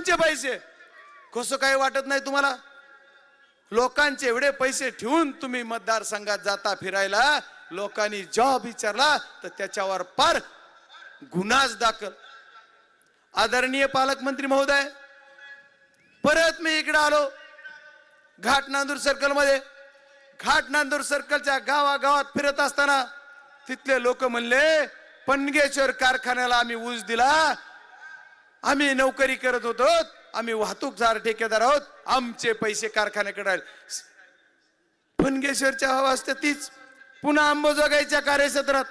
लोकांचे पैसे. कसं काही वाटत नाही तुम्हाला? लोकांचे एवढे पैसे ठेवून तुम्ही मतदारसंघात जाता फिरायला. लोकांनी जॉब विचारला तर त्याच्यावर पार गुन्हाच दाखल. आदरणीय पालकमंत्री महोदय परत मी इकडे आलो. घाट नांदूर सर्कलमध्ये. घाट नांदूर सर्कलच्या गावागावात फिरत असताना तिथले लोक म्हणले पणगेश्वर कारखान्याला आम्ही ऊस दिला आम्ही नोकरी करत होतो आम्ही वाहतूकदार ठेकेदार आहोत आमचे पैसे कारखान्याकडे आले. हवा असते तीच. पुन्हा अंबोजोगाईच्या कार्यक्षेत्रात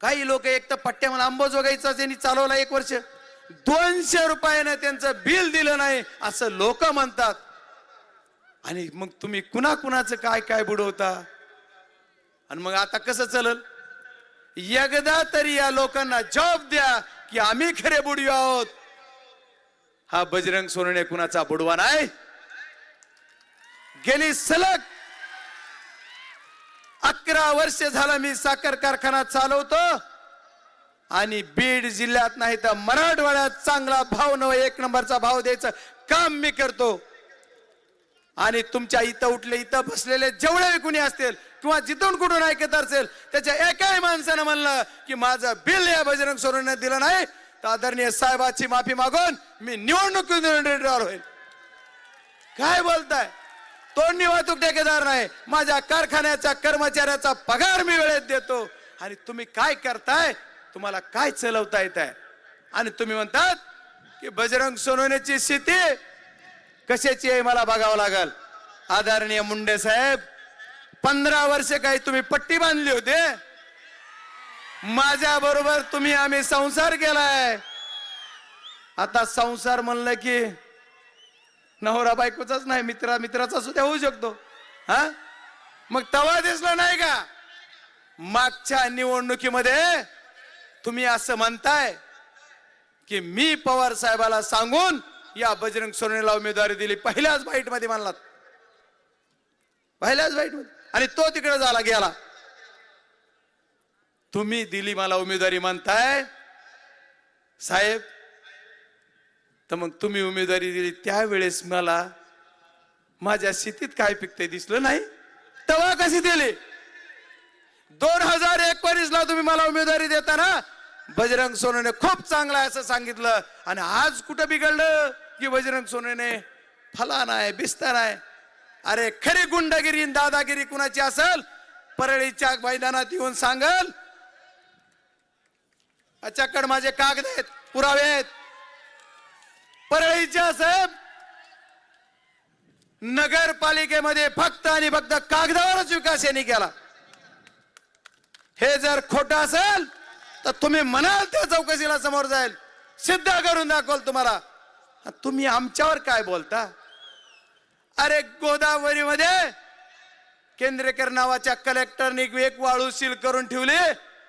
काही लोक एक तर पट्ट्या मला अंबोजोगाईचा त्यांनी चालवला एक वर्ष. दोनशे रुपयानं त्यांचं बिल दिलं नाही असं लोक म्हणतात. आणि मग तुम्ही कुणा कुणाचं काय काय बुडवता? आणि मग आता कसं चलल? एकदा तरी या लोकांना जॉब द्या की आम्ही खरे बुडवी आहोत. हा बजरंग सोनणे कुणाचा बुडवा नाही? गेली सलग अकरा वर्ष झालं मी साखर कारखाना चालवतो आणि बीड जिल्ह्यात नाही तर मराठवाड्यात चांगला भाव नव एक नंबरचा भाव द्यायचं काम मी करतो. आणि तुमच्या इथं उठले इथं बसलेले जेवढे कुणी असतील किंवा जिथून कुठून ऐकत असेल त्याच्या एकाही माणसानं म्हणलं की माझं बिल या बजरंग सोडून दिलं नाही. तर आदरणीय साहेबाची माफी मागून मी निवडणूक होईल. काय बोलताय? तोंडी वाहतूक ठेकेदार नाही. माझ्या कारखान्याचा कर्मचाऱ्याचा पगार मी वेळेत देतो. आणि तुम्ही काय करताय? तुम्हाला काय चलवता येत आहे? आणि तुम्ही म्हणतात की बजरंग सोनवण्याची स्थिती कशाची आहे मला बघावं लागल? आदरणीय मुंडे साहेब पंधरा वर्ष काही तुम्ही पट्टी बांधली होते माझ्या बरोबर तुम्ही आम्ही संसार केलाय. आता संसार म्हणलं की नवरा बायकोचाच नाही मित्रा मित्राचा सुद्धा होऊ शकतो. हा? मग तवा दिसला नाही का? मागच्या निवडणुकीमध्ये तुम्ही असं म्हणताय की मी पवार साहेबाला सांगून या बजरंग सोनेला उमेदवारी दिली पहिल्याच बाईटमध्ये म्हणलात पहिल्याच बाईटमध्ये. आणि तो तिकडे झाला गेला. तुम्ही दिली मला उमेदवारी म्हणताय. साहेब तर मग तुम्ही उमेदवारी दिली त्यावेळेस मला माझ्या शेतीत काय पिकते दिसलं नाही. तेव्हा कशी दिली? दोन हजार एकोणीस ला तुम्ही मला उमेदवारी देताना बजरंग सोनेने खूप चांगला आहे असं सांगितलं. आणि आज कुठं बिघडलं की बजरंग सोनेने फला नाही बिस्तर आहे. अरे खरी गुंडगिरी दादागिरी कुणाची असेल? परळीच्या मैदानात येऊन सांगल. अच्याकड माझे कागद आहेत पुरावे आहेत. परळीच्या साहेब नगरपालिकेमध्ये फक्त आणि फक्त कागदावरच विकास यांनी केला. हे जर खोट असेल तर तुम्ही म्हणाल त्या चौकशीला समोर जाईल. सिद्ध करून दाखवल तुम्हाला. तुम्ही आमच्यावर काय बोलता? अरे गोदावरीमध्ये केंद्रेकर नावाच्या कलेक्टरने एक वाळू सील करून ठेवली.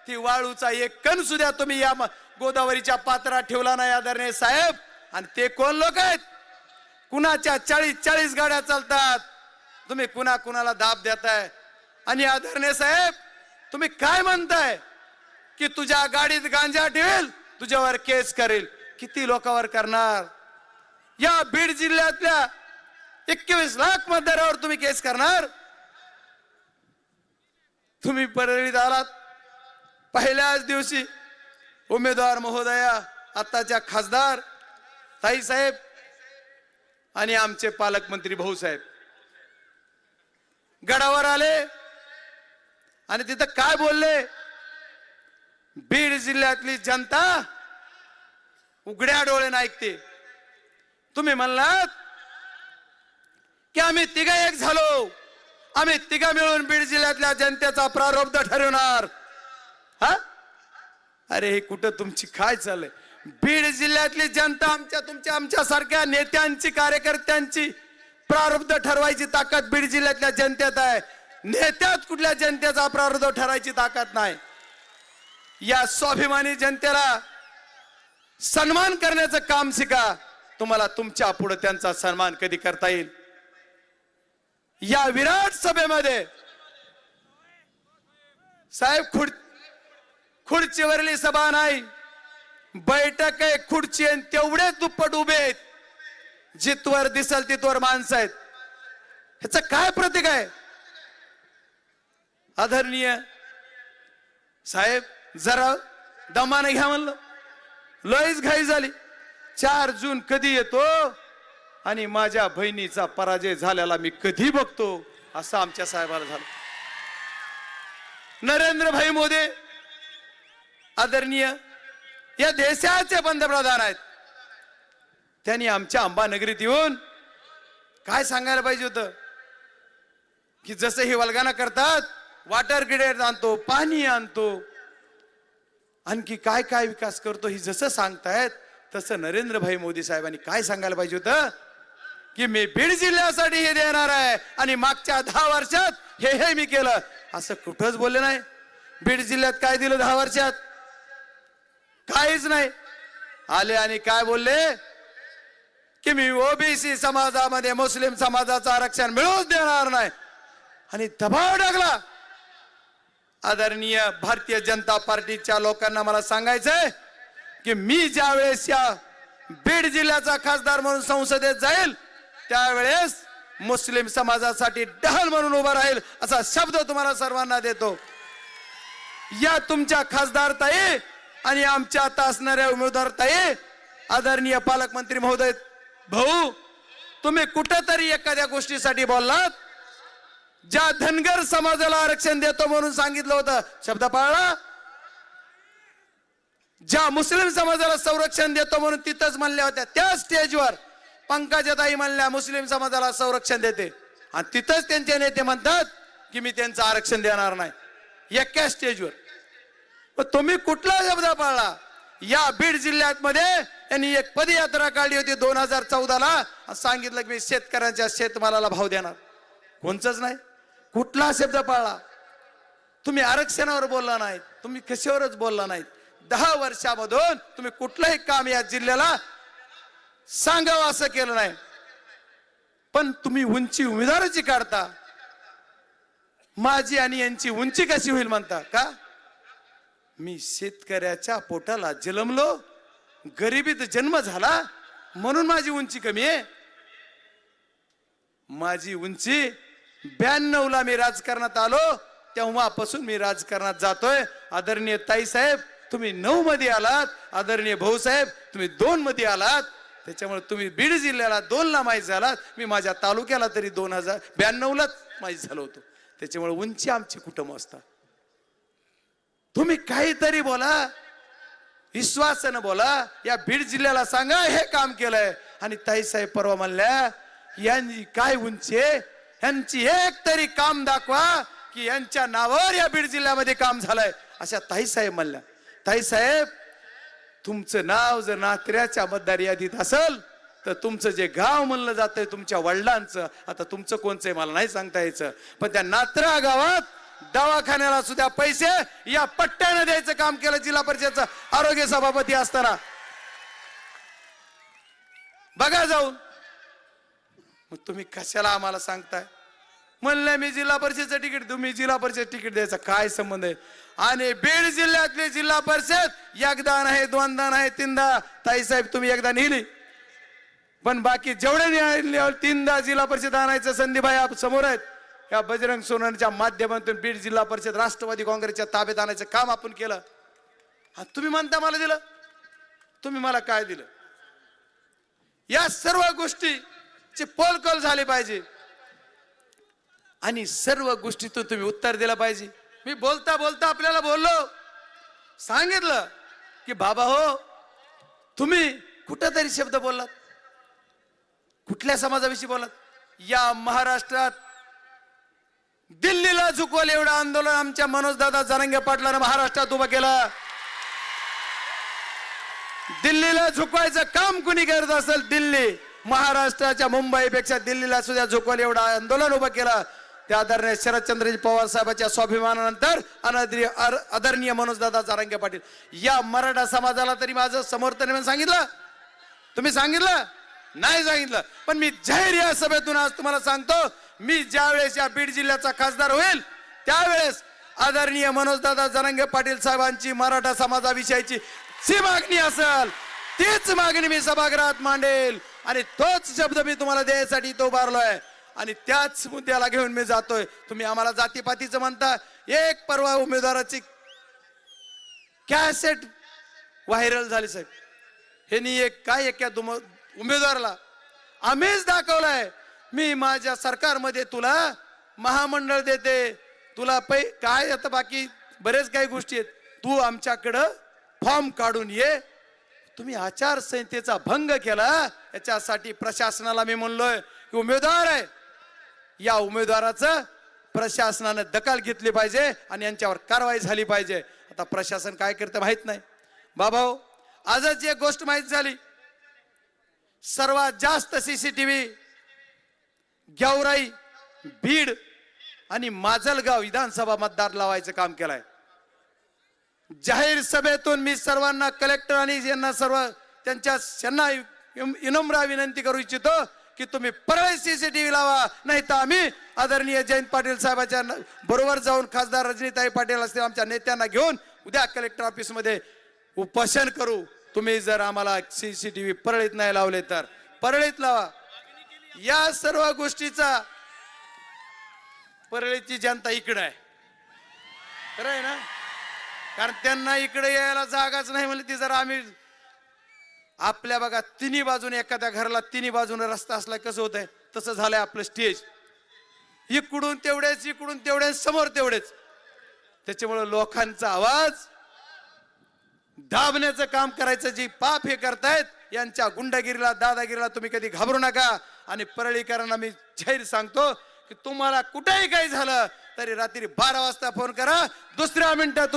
ती वाळूचा एक कण सुद्धा तुम्ही या गोदावरीच्या पात्रात ठेवला नाही आदरणीय साहेब. आणि ते कोण लोक आहेत? कुणाच्या चाळीस चाळीस गाड्या चालतात? तुम्ही कुणा कुणाला दाब देताय? आणि आदरणीय साहेब तुम्ही काय म्हणताय? की तुझ्या गाडीत गांजा ठेवेल तुझ्यावर केस करेल. किती लोकांवर करणार? या बीड जिल्ह्यातल्या एकवीस लाख मतदारावर तुम्ही केस करणार? तुम्ही परळीत आलात. पहिल्याच दिवशी उमेदवार महोदया आताच्या खासदार ताईसाहेब आणि आमचे पालकमंत्री भाऊसाहेब गडावर आले आणि तिथं काय बोलले? बीड जिल्ह्यातली जनता उघड्या डोळे ऐकते. तुम्ही म्हणलात की आम्ही तिघा एक झालो. आम्ही तिघा मिळून बीड जिल्ह्यातल्या जनतेचा प्रारब्ध ठरवणार. हा? अरे हे कुठं तुमची काय चाललंय? बीड जिल्ह्यातली जनता आमच्या तुमच्या आमच्यासारख्या नेत्यांची कार्यकर्त्यांची प्रारब्ध ठरवायची ताकद बीड जिल्ह्यातल्या जनतेत आहे. नेत्यात कुठल्या जनतेचा प्रारब्ध ठरायची ताकद नाही? या स्वाभिमानी जनतेला सन्मान करण्याचं काम शिका. तुम्हाला तुमच्यापुढे त्यांचा सन्मान कधी करता येईल? या विराट सभेमध्ये साहेब खुड खुर्चीवरली सभा नाही. बैठक आहे खुर्ची आणि तेवढेच दुप्पट उभे आहेत. जितवर दिसल तिथवर माणसं आहेत. ह्याच काय प्रतीक आहे? आदरणीय साहेब जरा दमाने घ्या म्हणलं. लयच घाई झाली. चार जून कधी येतो? आणि माझ्या बहिणीचा पराजय झाल्याला मी कधी बघतो असं आमच्या साहेबाला झालं. नरेंद्र भाई मोदी आदरणीय या देशाचे पंतप्रधान आहेत. त्यांनी आमच्या अंबानगरीत येऊन काय सांगायला पाहिजे होतं? की जसं हे वल्गाना करतात वॉटर ग्रेड आणतो पाणी आणतो आणखी काय काय विकास करतो ही जसं सांगतायत तसं नरेंद्रभाई मोदी साहेबांनी काय सांगायला पाहिजे होतं? की मी बीड जिल्ह्यासाठी हे देणार आहे. आणि मागच्या दहा वर्षात हे हे मी केलं. असं कुठंच बोलले नाही. बीड जिल्ह्यात काय दिलं दहा वर्षात? काहीच नाही. आले आणि काय बोलले? की मी ओबीसी समाजामध्ये मुस्लिम समाजाचं आरक्षण मिळवूच देणार नाही. आणि दबाव टाकला. आदरणीय भारतीय जनता पार्टीच्या लोकांना मला सांगायचंय की मी ज्या वेळेस या बीड जिल्ह्याचा खासदार म्हणून संसदेत जाईल त्यावेळेस मुस्लिम समाजासाठी डहल म्हणून उभा राहील असा शब्द तुम्हाला सर्वांना देतो. या तुमच्या खासदार ताई आणि आमच्या आता असणाऱ्या उमेदवार ताई आदरणीय पालकमंत्री महोदय भाऊ तुम्ही कुठेतरी एखाद्या गोष्टीसाठी बोललात? ज्या धनगर समाजाला आरक्षण देतो म्हणून सांगितलं होतं. शब्द पाळला? ज्या मुस्लिम समाजाला संरक्षण देतो म्हणून तिथंच म्हणल्या होत्या. त्या स्टेजवर पंकजाताई म्हणल्या मुस्लिम समाजाला संरक्षण देते. आणि तिथंच त्यांचे नेते म्हणतात की मी त्यांचं आरक्षण देणार नाही. एका स्टेजवर. तुम्ही कुठला शब्द पाळला? या बीड जिल्ह्यात मध्ये यांनी एक पदयात्रा काढली होती दोन हजार चौदाला. सांगितलं की मी शेतकऱ्यांच्या शेतमालाला भाव देणार. कोणचंच नाही. कुठला शब्द पाळला? तुम्ही आरक्षणावर बोलला नाहीत. तुम्ही कशावरच बोलला नाहीत. दहा वर्षामधून तुम्ही कुठलंही काम या जिल्ह्याला सांगावं असं केलं नाही. पण तुम्ही उंची उमेदवाराची काढता. माझी आणि यांची उंची कशी होईल म्हणता का? मी शेतकऱ्याच्या पोटाला जलमलो गरिबीत जन्म झाला म्हणून माझी उंची कमी आहे. माझी उंची ब्याण्णव ला मी राजकारणात आलो तेव्हापासून मी राजकारणात जातोय. आदरणीय ताई साहेब तुम्ही नऊ मध्ये आलात. आदरणीय भाऊ साहेब तुम्ही दोन मध्ये आलात. त्याच्यामुळे तुम्ही बीड जिल्ह्याला दोनला माहीत झालात. मी माझ्या तालुक्याला तरी दोन हजार ब्याण्णवलाच माहीत झालो होतो. त्याच्यामुळे उंची आमची कुटुंब असतात तुम्ही काहीतरी बोला. विश्वासानं बोला. या बीड जिल्ह्याला सांगा हे काम केलंय. आणि ताई साहेब परवा म्हणल्या यांची काय उंची यांची एक तरी काम दाखवा की यांच्या नावावर या बीड जिल्ह्यामध्ये काम झालंय. अशा ताई साहेब म्हणल्या. ताई साहेब तुमचं नाव जर नात्र्याच्या मतदार यादीत असेल तर तुमचं जे गाव म्हणलं जातंय तुमच्या वडिलांचं आता तुमचं कोणचं आहे मला नाही सांगता यायचं. पण त्या नात्रा गावात दवाखान्याला सुद्धा पैसे या पट्ट्यानं द्यायचं काम केलं जिल्हा परिषदचं. आरोग्य सभापती असताना. बघा जाऊन. मग तुम्ही कशाला आम्हाला सांगताय? म्हणलं मी जिल्हा परिषदचं तिकीट तुम्ही जिल्हा परिषद तिकीट द्यायचा काय संबंध आहे? आणि बीड जिल्ह्यातले जिल्हा परिषद एकदा नाही दोनदा नाही तीनदा. ताई साहेब तुम्ही एकदा नेली पण बाकी जेवढे तीनदा जिल्हा परिषद आणायचं संधीभाई आप समोर आहेत. या बजरंग सोनच्या माध्यमातून बीड जिल्हा परिषद राष्ट्रवादी काँग्रेसच्या ताब्यात आणायचं काम आपण केलं. हा तुम्ही म्हणता मला दिलं. तुम्ही मला काय दिलं? या सर्व गोष्टीची पोलकोल झाली पाहिजे. आणि सर्व गोष्टीतून तुम्ही उत्तर दिलं पाहिजे. मी बोलता बोलता आपल्याला बोललो. सांगितलं की बाबा हो तुम्ही कुठं शब्द बोललात. कुठल्या समाजाविषयी बोलत या महाराष्ट्रात दिल्लीला झुकवलं एवढं आंदोलन आमच्या मनोजदादा जरंगे पाटलानं महाराष्ट्रात उभं केलं. दिल्लीला झुकवायचं काम कुणी करत असेल दिल्ली. महाराष्ट्राच्या मुंबईपेक्षा दिल्लीला सुद्धा झुकवलं एवढं आंदोलन उभं केलं. त्या आदरणीय शरदचंद्रजी पवार साहेबांच्या स्वाभिमानानंतर अनादरणीय आदरणीय मनोजदादा जारंगे पाटील. या मराठा समाजाला तरी माझं समर्थन सांगितलं. तुम्ही सांगितलं? नाही सांगितलं. पण मी जाहीर या सभेतून आज तुम्हाला सांगतो मी ज्यावेळेस या बीड जिल्ह्याचा खासदार होईल त्यावेळेस आदरणीय मनोजदादा जरंगे पाटील साहेबांची मराठा समाजाविषयीची जी मागणी असेल तीच मागणी मी सभागृहात मांडेल. आणि तोच शब्द मी तुम्हाला द्यायसाठी तो उभारलोय. आणि त्याच मुद्द्याला घेऊन मी जातोय. तुम्ही आम्हाला जातीपातीचं म्हणता. एक परवा उमेदवाराची कॅसेट व्हायरल झाली साहेब. ह्यांनी एक काय एका दुम उमेदवाराला आम्हीच दाखवलाय. मी माझ्या सरकारमध्ये तुला महामंडळ देते. तुला पै काय आता बाकी बरेच काही गोष्टी आहेत. तू आमच्याकडं फॉर्म काढून ये. तुम्ही आचारसंहितेचा भंग केला. याच्यासाठी प्रशासनाला मी म्हणलोय की उमेदवार आहे या उमेदवाराचं प्रशासनानं दखल घेतली पाहिजे आणि यांच्यावर कारवाई झाली पाहिजे. आता प्रशासन काय करतं माहीत नाही. बाबा हो, आजच एक गोष्ट माहीत झाली. सर्वात जास्त सीसीटीव्ही गेवराई बीड आणि माजलगाव विधानसभा मतदार लावायचं काम केलंय. जाहीर सभेतून मी सर्वांना कलेक्टर आणि यांना सर्व त्यांच्या यांना विनम्र विनंती करू इच्छितो. की तुम्ही परळ सीसीटीव्ही लावा नाही तर आम्ही आदरणीय जयंत पाटील साहेबांच्या बरोबर जाऊन खासदार रजनीताई पाटील असतील आमच्या नेत्यांना घेऊन उद्या कलेक्टर ऑफिसमध्ये उपोषण करू. तुम्ही जर आम्हाला सीसीटीव्ही परळीत नाही लावले तर परळीत लावा. या सर्व गोष्टीचा परळीची जनता इकडे आहे. खरं आहे ना? कारण त्यांना इकडे यायला जागाच नाही म्हणली ती जर आम्ही आपल्या बघा तिन्ही बाजूने एखाद्या घराला तिन्ही बाजूने रस्ता असला कसं होतंय? तसं झालंय आपलं स्टेज इकडून तेवढेच इकडून तेवढेच समोर तेवढेच. त्याच्यामुळे लोकांचा आवाज दाबण्याचं काम करायचं जी पाप हे करतायत यांच्या गुंडगिरीला दादागिरीला तुम्ही कधी घाबरू नका. आणि परळीकरांना मी जाहीर सांगतो की तुम्हाला कुठेही काही झालं तरी रात्री बारा वाजता फोन करा. दुसऱ्या मिनिटात